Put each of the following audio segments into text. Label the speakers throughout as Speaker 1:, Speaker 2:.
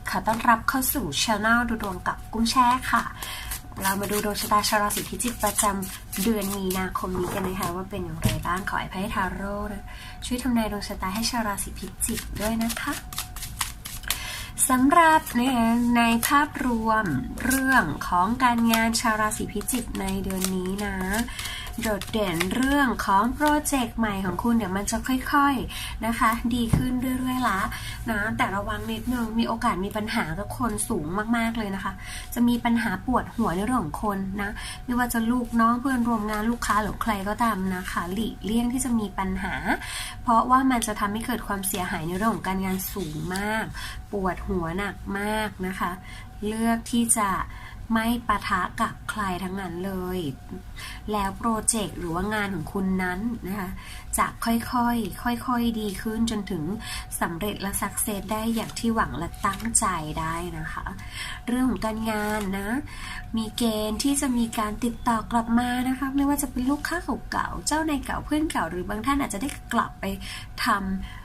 Speaker 1: ศีพิจิกขอต้อนรับเข้าสู่ช anel ดูดวงกับกุ้งแช่ค่ะ เรามาดูดวงชะตาชาวราศีพิจิกประจำเดือนมีนาคมนี้กันนะคะ ว่าเป็นอย่างไรบ้างขอให้ไพ่ทาโร่นะช่วยทำนายดวงชะตาให้ชาวราศีพิจิกด้วยนะคะสำหรับนในภาพรวมเรื่องของการงานชาวราศีพิจิกในเดือนนี้นะ โดดเด่นเรื่องของโปรเจกต์ใหม่ของคุณเดี๋ยวมันจะค่อยๆนะคะ ดีขึ้นเรื่อยๆละนะแต่ระวังนิดนึงมีโอกาสมีปัญหากับคนสูงมากๆเลยนะคะ จะมีปัญหาปวดหัวในเรื่องของคนนะไม่ว่าจะลูกน้องเพื่อนร่วมงานลูกค้าหรือใครก็ตามนะคะหลีกเลี่ยงที่จะมีปัญหา เพราะว่ามันจะทำให้เกิดความเสียหายในเรื่องของการงานสูงมาก ปวดหัวหนักมากนะคะ เลือกที่จะ ไม่ปะทะกับใครทั้งนั้นเลย แล้วโปรเจกต์หรือว่างานของคุณนั้นนะคะจะค่อยๆ ค่อยๆ ดีขึ้นจนถึงสำเร็จและสักเซสได้อย่างที่หวังและตั้งใจได้นะคะ เรื่องของการงานนะ มีเกณฑ์ที่จะมีการติดต่อกลับมานะคะ ไม่ว่าจะเป็นลูกค้าเก่าๆ เจ้านายเก่าเพื่อนเก่าหรือบางท่านอาจจะได้กลับไปทำ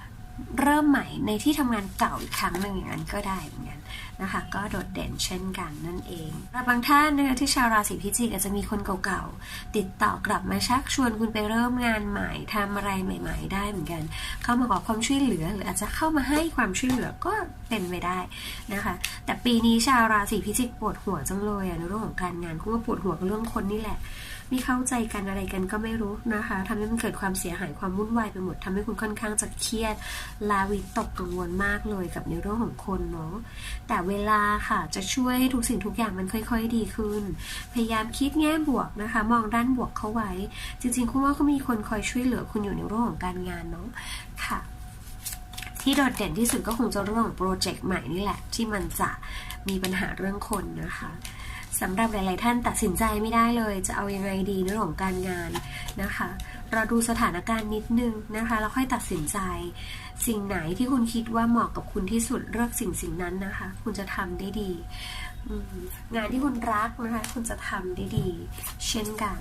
Speaker 1: เริ่มใหม่ในที่ทำงานเก่าอีกครั้งหนึ่งอย่างนั้นก็ได้เหมือนกันนะคะก็โดดเด่นเช่นกันนั่นเองแต่บางท่านนะคะที่ชาวราศีพิจิกอาจจะมีคนเก่าๆ ติดต่อกลับมาชักชวนคุณไปเริ่มงานใหม่ทำอะไรใหม่ ๆ ได้เหมือนกัน เข้ามาขอความช่วยเหลือหรืออาจจะเข้ามาให้ความช่วยเหลือก็เป็นไปได้นะคะ แต่ปีนี้ชาวราศีพิจิกปวดหัวจังเลยอะในเรื่องของการงานคุณว่าปวดหัวเรื่องคนนี่แหละ ไม่เข้าใจกันอะไรกันก็ไม่รู้นะคะทำให้มันเกิดความเสียหายความวุ่นวายไปหมดทำให้คุณค่อนข้างจะเครียดลาวิตกกังวลมากเลยกับในเรื่องของคนเนาะแต่เวลาค่ะจะช่วยให้ทุกสิ่งทุกอย่างมันค่อย ๆ ดีขึ้น พยายามคิดแง่บวกนะคะ มองด้านบวกเข้าไว้ จริงๆ คุณว่าก็มีคนคอยช่วยเหลือคุณอยู่ในเรื่องของการงานเนาะค่ะ ที่โดดเด่นที่สุดก็คงจะเรื่องของโปรเจกต์ใหม่นี่แหละ ที่มันจะมีปัญหาเรื่องคนนะคะ สำหรับหลาย ๆ ท่านตัดสินใจไม่ได้เลย จะเอายังไงดีในเรื่องของการงานนะคะ เราดูสถานการณ์นิดนึงนะคะแล้วค่อยตัดสินใจ สิ่งไหนที่คุณคิดว่าเหมาะกับคุณที่สุดเลือกสิ่งสิ่งนั้นนะคะ คุณจะทำได้ดีงานที่คุณรักนะคะ คุณจะทำได้ดี เช่นกัน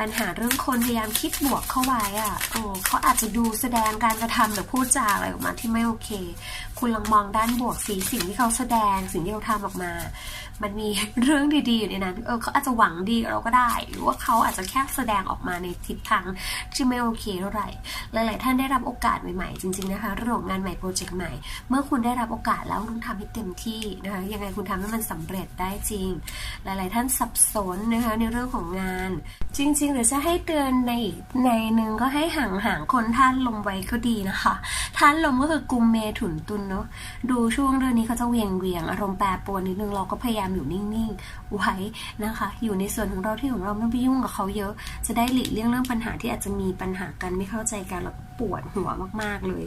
Speaker 1: ปัญหาเรื่องคนพยายามคิดบวกเข้าไว้อะโอ้เขาอาจจะดูแสดงการกระทำหรือพูดจาอะไรออกมาที่ไม่โอเค คุณลองมองด้านบวกสีสิ่งที่เขาแสดงสิ่งที่เขาทำออกมา มันมีเรื่องดีๆอยู่ในนั้น เออเขาอาจจะหวังดีเราก็ได้ หรือว่าเขาอาจจะแค่แสดงออกมาในทิศทางที่ไม่โอเคเท่าไหร่ หลายๆท่านได้รับโอกาสใหม่ๆ จริงๆนะคะเรื่องงานใหม่โปรเจกต์ใหม่ เมื่อคุณได้รับโอกาสแล้วต้องทำให้เต็มที่นะคะ ยังไงคุณทำให้มันสำเร็จได้จริง หลายๆท่านสับสนนะคะในเรื่องของงาน จริงๆหรือจะให้เตือนในอีกในหนึ่งก็ให้ห่างๆคนท่านลมไว้ก็ดีนะคะท่านลมก็คือกุมเมถุนตุนเนาะดูช่วงเรื่องนี้เขาจะเวียงเวียงอารมณ์แปรปรวนนิดนึงเราก็พยายามอยู่นิ่งๆไว้นะคะ อยู่ในส่วนของเราที่ของเราไม่ไปยุ่งกับเขาเยอะ จะได้หลีกเลี่ยงเรื่องปัญหาที่อาจจะมีปัญหากันไม่เข้าใจกันแล้วปวดหัวมากๆเลย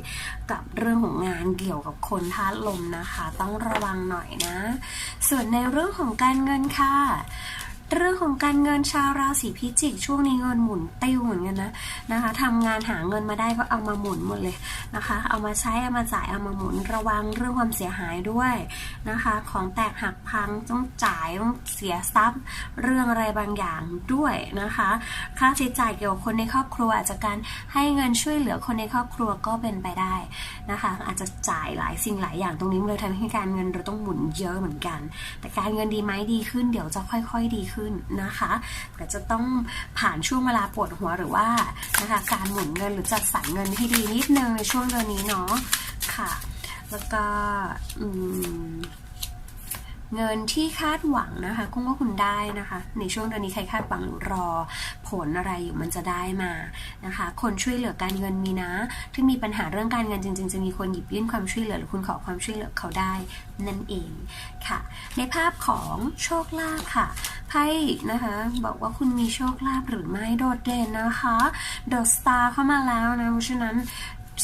Speaker 1: กับเรื่องของงานเกี่ยวกับคนธาตุลมนะคะ ต้องระวังหน่อยนะ ส่วนในเรื่องของการเงินค่ะ เรื่องของการเงินชาวราศีพิจิก ช่วงนี้เงินหมุนติ้วเหมือนกันนะนะคะทำงานหาเงินมาได้ก็เอามาหมุนหมดเลยนะคะ เอามาใช้เอามาจ่ายเอามาหมุนระวังเรื่องความเสียหายด้วยนะคะ ของแตกหักพังต้องจ่ายต้องเสียทรัพย์ เรื่องอะไรบางอย่างด้วยนะคะ ค่าใช้จ่ายเกี่ยวกับคนในครอบครัวอาจจะการให้เงินช่วยเหลือคนในครอบครัวก็เป็นไปได้นะคะ อาจจะจ่ายหลายสิ่งหลายอย่างตรงนี้เลยทำให้การเงินเราต้องหมุนเยอะเหมือนกัน แต่การเงินดีไหมดีขึ้นเดี๋ยวจะค่อย ๆ ดีขึ้นนะคะแต่จะต้องผ่านช่วงเวลาปวดหัวหรือว่านะคะการหมุนเงินหรือจัดสรรเงินที่ดีนิดนึงในช่วงเดือนนี้เนาะค่ะ แล้วก็อืม เงินที่คาดหวังนะคะกุ้งว่าคุณได้นะคะ ในช่วงเดือนนี้ใครคาดหวังหรือรอ ผลอะไรอยู่มันจะได้มานะคะ คนช่วยเหลือการเงินมีนะที่มีปัญหาเรื่องการเงินจริง ๆ จะมีคนหยิบยื่นความช่วยเหลือหรือคุณขอความช่วยเหลือเขาได้นั่นเองค่ะ ในภาพของโชคลาภค่ะไพ่นะคะบอกว่าคุณมีโชคลาภหรือไม่โดดเด่นนะคะเดอะสตาร์เข้ามาแล้วนะเพราะฉะนั้น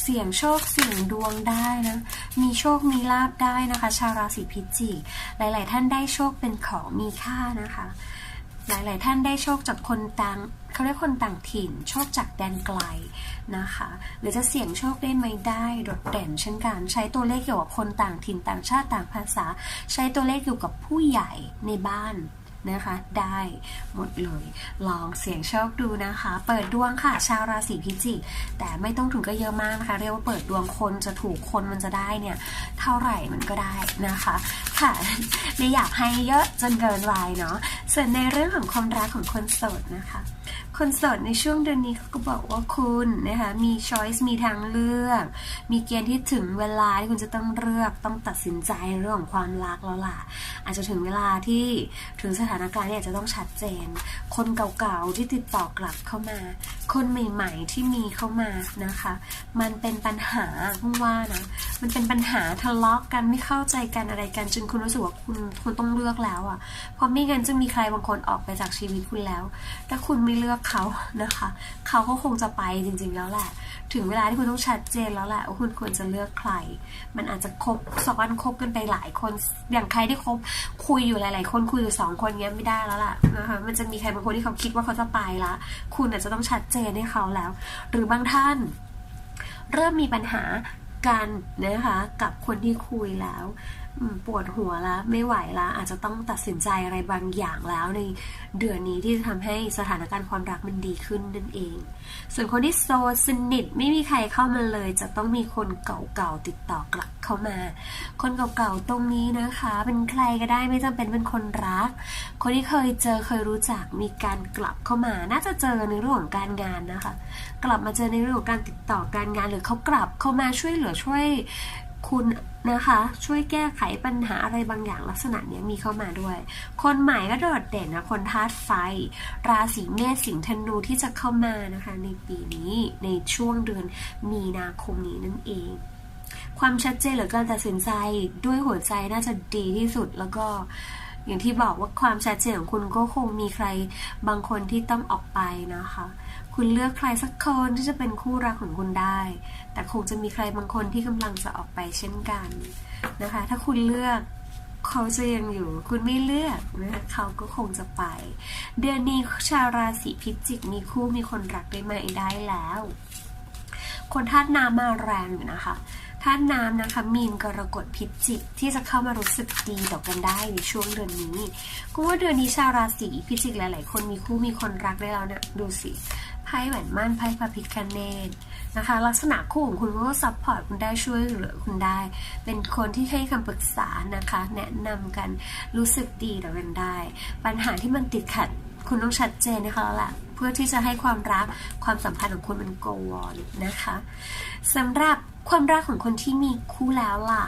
Speaker 1: เสี่ยงโชคเสี่ยงดวงได้นะ มีโชคมีลาบได้นะคะ ชาวราศีพิจิก หลาย ๆ ท่านได้โชคเป็นของมีค่านะคะ หลาย ๆ ท่านได้โชคจากคนต่างเขาเรียกคนต่างถิ่น โชคจากแดนไกลนะคะ หรือจะเสี่ยงโชคได้ไหมได้โดดเด่นเช่นกัน ใช้ตัวเลขเกี่ยวกับคนต่างถิ่นต่างชาติต่างภาษา ใช้ตัวเลขเกี่ยวกับผู้ใหญ่ในบ้าน นะคะ ได้หมดเลย ลองเสี่ยงโชคดูนะคะ เปิดดวงค่ะ ชาวราศีพิจิก แต่ไม่ต้องถึงก็เยอะมากนะคะ เรียกว่าเปิดดวงคนจะถูกคนมันจะได้เนี่ย เท่าไหร่มันก็ได้นะคะ ค่ะไม่อยากให้เยอะจนเกินไปเนาะส่วนในเรื่องของความรักของคนโสดนะคะ คนโสดในช่วงเดือนนี้เขาก็บอกว่าคุณนะคะมีช้อยส์มีทางเลือก มีเกณฑ์ที่ถึงเวลาที่คุณจะต้องเลือกต้องตัดสินใจเรื่องของความรักแล้วล่ะ อาจจะถึงเวลาที่ถึงสถานการณ์ที่อาจจะต้องชัดเจน คนเก่าๆที่ติดต่อกลับเข้ามา คนใหม่ๆที่มีเข้ามานะคะ มันเป็นปัญหาพุ่งว่านะ มันเป็นปัญหาทะเลาะกันไม่เข้าใจกันอะไรกันจนคุณรู้สึกว่าคุณคุณต้องเลือกแล้วอะ่ะ เพราะไม่งั้นจะมีใครบางคนออกไปจากชีวิตคุณแล้ว ถ้าคุณไม่เลือกเขานะคะ เขาก็คงจะไปจริงๆแล้วแหละ ถึงเวลาที่คุณต้องชัดเจนแล้วแหละว่าคุณควรจะเลือกใคร มันอาจจะคบซ้อนคบกันไปหลายคน อย่างใครที่คบคุยอยู่หลาย ๆ คนคุยอยู่สองคนเงี้ยไม่ได้แล้วล่ะนะคะ มันจะมีใครบางคนที่เขาคิดว่าเขาจะไปละ คุณอาจจะต้องชัดเจนให้เขาแล้ว หรือบางท่าน เริ่มมีปัญหากันนะคะกับคนที่คุยแล้วปวดหัวแล้วไม่ไหวแล้วอาจจะต้องตัดสินใจอะไรบางอย่างแล้วในเดือนนี้ที่จะทำให้สถานการณ์ความรักมันดีขึ้นนั่นเอง ส่วนคนที่โซสนิทไม่มีใครเข้ามาเลย จะต้องมีคนเก่าๆติดต่อกลับเข้ามา คนเก่าๆตรงนี้นะคะ เป็นใครก็ได้ไม่จำเป็นเป็นคนรัก คนที่เคยเจอเคยรู้จักมีการกลับเข้ามา น่าจะเจอในเรื่องของการงานนะคะ กลับมาเจอในเรื่องของการติดต่อการงานหรือเขากลับเข้ามาช่วยเหลือช่วย คุณนะคะ ช่วยแก้ไขปัญหาอะไรบางอย่างลักษณะนี้มีเข้ามาด้วย คนใหม่ก็โดดเด่นนะคนธาตุไฟ ราศีเมษสิงห์ธนูที่จะเข้ามานะคะ ในปีนี้ในช่วงเดือนมีนาคมนี้นั่นเอง ความชัดเจนหรือการตัดสินใจด้วยหัวใจน่าจะดีที่สุดแล้วก็อย่างที่บอกว่าความชัดเจนของคุณก็คงมีใครบางคนที่ต้องออกไปนะคะ คุณเลือกใครสักคนที่จะเป็นคู่รักของคุณได้ แต่คงจะมีใครบางคนที่กำลังจะออกไปเช่นกันนะคะ ถ้าคุณเลือกเขาจะยังอยู่ คุณไม่เลือกนะเขาก็คงจะไป เดือนนี้ชาวราศีพิจิกมีคู่มีคนรักได้ไหมได้แล้ว คนธาตุน้ำมาแรงอยู่นะคะธาตุน้ำนะคะมีนกรกฎพิจิกที่จะเข้ามารู้สึกดีต่อกันได้ในช่วงเดือนนี้ก็ว่าเดือนนี้ชาวราศีพิจิกหลาย ๆ คนมีคู่มีคนรักได้แล้วนี่ยดูสิ ไพ่แหวนมั่นไพ่พระพิคเนตนะคะ ลักษณะคู่ของคุณก็ซัพพอร์ตคุณได้ช่วยเหลือคุณได้ เป็นคนที่ให้คำปรึกษานะคะ แนะนำกันรู้สึกดีต่อกันได้ ปัญหาที่มันติดขัดคุณต้องชัดเจนนะคะละเพื่อที่จะให้ความรักความสัมพันธ์ของคุณมันโกวอนนะคะสำหรับความรักของคนที่มีคู่แล้วล่ะ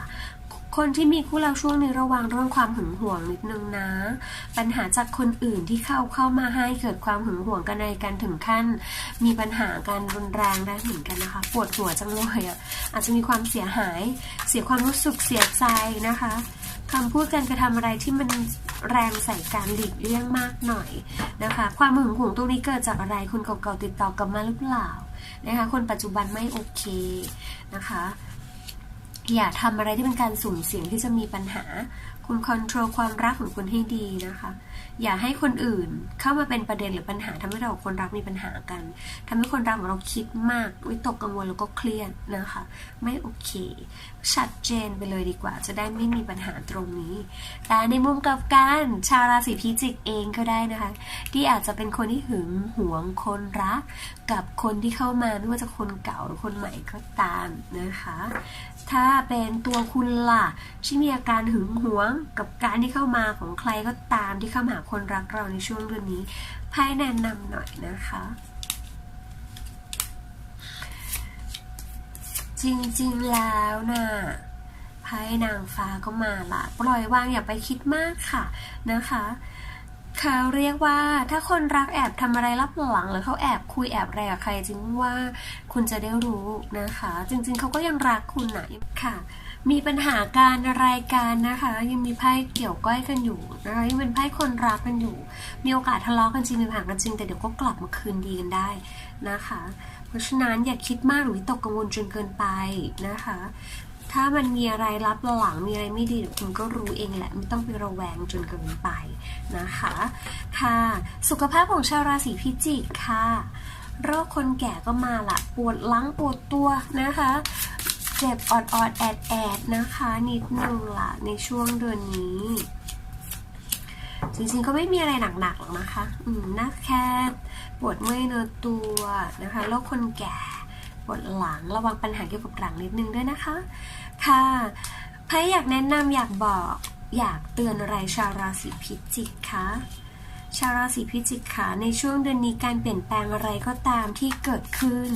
Speaker 1: คนที่มีคู่แล้วช่วงนี้ระวังเรื่องความหึงหวงนิดนึงนะ ปัญหาจากคนอื่นที่เข้าเข้ามาให้เกิดความหึงหวงกันในกันถึงขั้น มีปัญหาการรุนแรงได้เหมือนกันนะคะ ปวดหัวจังเลยอะอาจจะมีความเสียหายเสียความรู้สึกเสียใจนะคะคำพูดการกระทำอะไรที่มันแรงใส่การหลีกเลี่ยงมากหน่อยนะคะ ความหึงหวงตรงนี้เกิดจากอะไรคุณเก่าๆติดต่อกลับมาหรือเปล่านะคะ คนปัจจุบันไม่โอเคนะคะ อย่าทำอะไรที่เป็นการสุ่มเสี่ยงที่จะมีปัญหา คุณคอนโทรลความรักของคุณให้ดีนะคะ อย่าให้คนอื่นเข้ามาเป็นประเด็นหรือปัญหาทำให้เราคนรักมีปัญหากันทำให้คนรักของเราคิดมากวิตกกังวลแล้วก็เครียดนะคะ ไม่โอเค ชัดเจนไปเลยดีกว่า จะได้ไม่มีปัญหาตรงนี้ แต่ในมุมกลับกันชาวราศีพิจิกเองก็ได้นะคะ ที่อาจจะเป็นคนที่หึงหวงคนรัก กับคนที่เข้ามาไม่ว่าจะคนเก่าหรือคนใหม่ก็ตามนะคะ ถ้าเป็นตัวคุณล่ะที่มีอาการหึงหวงกับการที่เข้ามาของใครก็ตามที่เข้ามาหาคนรักเราในช่วงเดือนนี้ไพ่แนะนำหน่อยนะคะจริงๆแล้วนะ่ะไพ่นางฟ้าก็มาละปล่อยวางอย่าไปคิดมากค่ะนะคะเขาเรียกว่าถ้าคนรักแอบทำอะไรลับหลังหรือเขาแอบคุยแอบอะไรกับใครจริงว่าคุณจะได้รู้นะคะ จริง ๆเขาก็ยังรักคุณนะค่ะ มีปัญหาการอะไรกันนะคะ ยังมีไพ่เกี่ยวก้อยกันอยู่นะคะยังเป็นไพ่คนรักกันอยู่ มีโอกาสทะเลาะกันจริงมีปัญหากันจริงแต่เดี๋ยวก็กลับมาคืนดีกันได้นะคะ เพราะฉะนั้นอย่าคิดมากหรือตกกังวลจนเกินไปนะคะ ถ้ามันมีอะไรรับหลังมีอะไรไม่ดีเดี๋ยวคุณก็รู้เองแหละไม่ต้องไประแวงจนเกินไปนะคะค่ะ สุขภาพของชาวราศีพิจิกค่ะโรคคนแก่ก็มาละปวดหลังปวดตัวนะคะ เจ็บออดออดแอดแอดนะคะ นิดนึงละในช่วงเดือนนี้ จริงๆก็ไม่มีอะไรหนักๆหรอกนะคะ อืมหน้าแค่ปวดเมื่อยเนื้อตัวนะคะโรคคนแก่ปวดหลังระวังปัญหาเกี่ยวกับหลังนิดนึงด้วยนะคะ ค่ะไพ่อยากแนะนำอยากบอกอยากเตือนอะไรชาวราศีพิจิกคะชาวราศีพิจิกคะในช่วงเดือนนี้การเปลี่ยนแปลงอะไรก็ตามที่เกิดขึ้น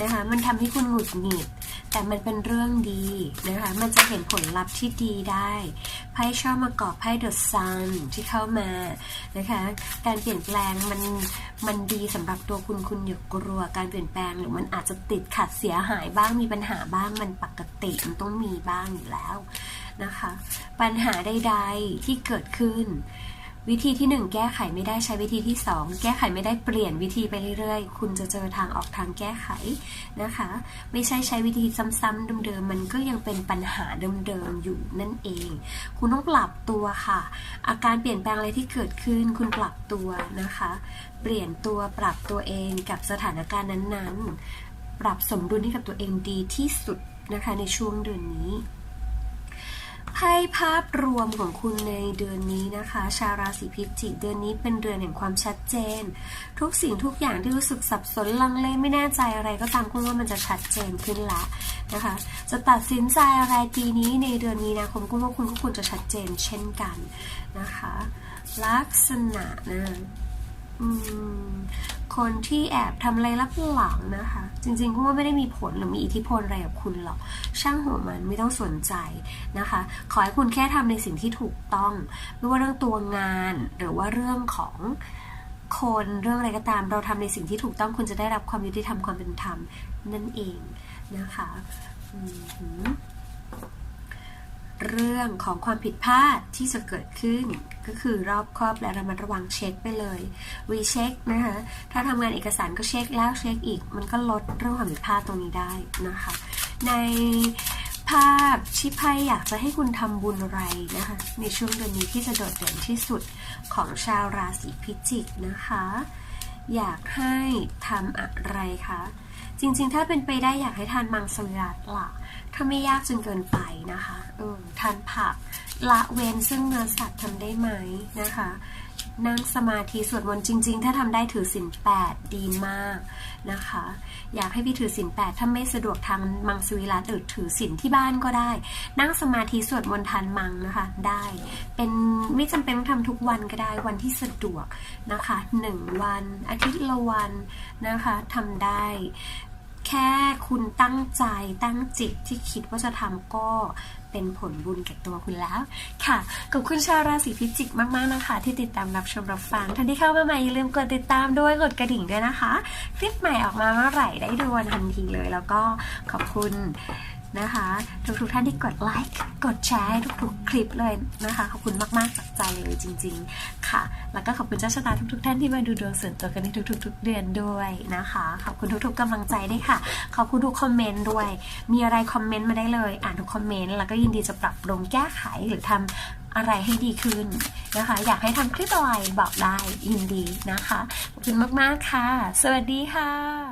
Speaker 1: นะคะ มันทำให้คุณหงุดหงิด แต่มันเป็นเรื่องดีนะคะ มันจะเห็นผลลัพธ์ที่ดีได้ไพ่ชอบมากอบไพ่เดอะซันที่เข้ามานะคะ การเปลี่ยนแปลงมันมันดีสำหรับตัวคุณคุณอย่ากลัวการเปลี่ยนแปลงหรือมันอาจจะติดขัดเสียหายบ้างมีปัญหาบ้างมันปกติมันต้องมีบ้างอยู่แล้วนะคะ ปัญหาใดๆที่เกิดขึ้น วิธีที่ 1 แก้ไขไม่ได้ใช้วิธีที่ 2 แก้ไขไม่ได้เปลี่ยนวิธีไปเรื่อยๆ คุณจะเจอทางออกทางแก้ไขนะคะ ไม่ใช่ใช้วิธีซ้ำๆเดิมๆมันก็ยังเป็นปัญหาเดิมๆอยู่นั่นเอง คุณต้องปรับตัวค่ะ อาการเปลี่ยนแปลงอะไรที่เกิดขึ้น คุณปรับตัวนะคะ เปลี่ยนตัวปรับตัวเองกับสถานการณ์นั้นๆ ปรับสมดุลให้กับตัวเองดีที่สุดนะคะในช่วงเดือนนี้ ไพ่ภาพรวมของคุณในเดือนนี้นะคะ ชาวราศีพิจิกเดือนนี้เป็นเดือนแห่งความชัดเจน ทุกสิ่งทุกอย่างที่รู้สึกสับสนลังเลไม่แน่ใจอะไรก็ตามคุณว่ามันจะชัดเจนขึ้นละนะคะ จะตัดสินใจอะไรปีนี้ในเดือนมีนาคมคุณว่าคุณก็ควรจะชัดเจนเช่นกันนะคะ ลักษณะนะ คนที่แอบทำอะไรลับหลังนะคะ จริงๆคุณว่าไม่ได้มีผลหรือมีอิทธิพลอะไรกับคุณหรอก ช่างหัวมันไม่ต้องสนใจนะคะ ขอให้คุณแค่ทำในสิ่งที่ถูกต้อง ไม่ว่าเรื่องตัวงานหรือว่าเรื่องของคนเรื่องอะไรก็ตาม เราทำในสิ่งที่ถูกต้องคุณจะได้รับความยุติธรรมความเป็นธรรมนั่นเองนะคะ อืม เรื่องของความผิดพลาดที่จะเกิดขึ้น ก็คือรอบครอบและระมัดระวังเช็คไปเลยรีเช็คนะคะถ้าทำงานเอกสารก็เช็คแล้วเช็คอีก มันก็ลดเรื่องความผิดพลาดตรงนี้ได้นะคะ ในภาพที่ไพ่อยากจะให้คุณทำบุญอะไรนะคะในช่วงเดือนนี้ที่จะโดดเด่นที่สุดของชาวราศีพิจิกนะคะ อยากให้ทำอะไรคะ จริงๆ ถ้าเป็นไปได้อยากให้ทานมังสวิรัตล่ะ ถ้าไม่ยากจนเกินไปนะคะเออทานผักละเว้นซึ่งเนื้อสัตว์ทำได้ไหมนะคะ นั่งสมาธิสวดมนต์จริง ๆ ถ้าทำได้ถือศีลแปดดีมากนะคะ อยากให้พี่ถือศีลแปดถ้าไม่สะดวกทางมังสวิรัตหรือถือศีลที่บ้านก็ได้ นั่งสมาธิสวดมนต์ทานมังนะคะ ได้ เป็นไม่จำเป็นต้องทำทุกวันก็ได้วันที่สะดวกนะคะหนึ่งวันอาทิตย์ละวันนะคะทำได้ ค่คุณตั้งใจตั้งจิตที่คิดว่าจะทำก็เป็นผลบุญแก่ตัวคุณแล้ว ค่ะ ขอบคุณชาวราศีพิจิกมาก ๆ นะคะ ที่ติดตามรับชมรับฟังท่านที่เข้ามาใหม่อย่าลืมกดติดตามด้วยกดกระดิ่งด้วยนะคะ คลิปใหม่ออกมาเมื่อไหร่ได้ดูวันทันทีเลย แล้วก็ขอบคุณ นะคะ ทุกๆท่านที่กดไลค์กดแชร์ทุกๆ คลิปเลยนะคะ ขอบคุณมากๆจากใจเลยจริง ๆ ค่ะ แล้วก็ขอบคุณเจ้าชะตาทุกๆ ท่านที่มาดูดวงส่วนตัวกันในทุกๆๆเดือนด้วยนะคะ ขอบคุณทุกๆกำลังใจด้วยค่ะ ขอบคุณทุกคอมเมนต์ด้วย มีอะไรคอมเมนต์มาได้เลย อ่านทุกคอมเมนต์แล้วก็ยินดีจะปรับปรุงแก้ไขหรือทำอะไรให้ดีขึ้นนะคะ อยากให้ทำคลิปอะไรบอกได้ยินดีนะคะ ขอบคุณมาก ๆ ค่ะ สวัสดีค่ะ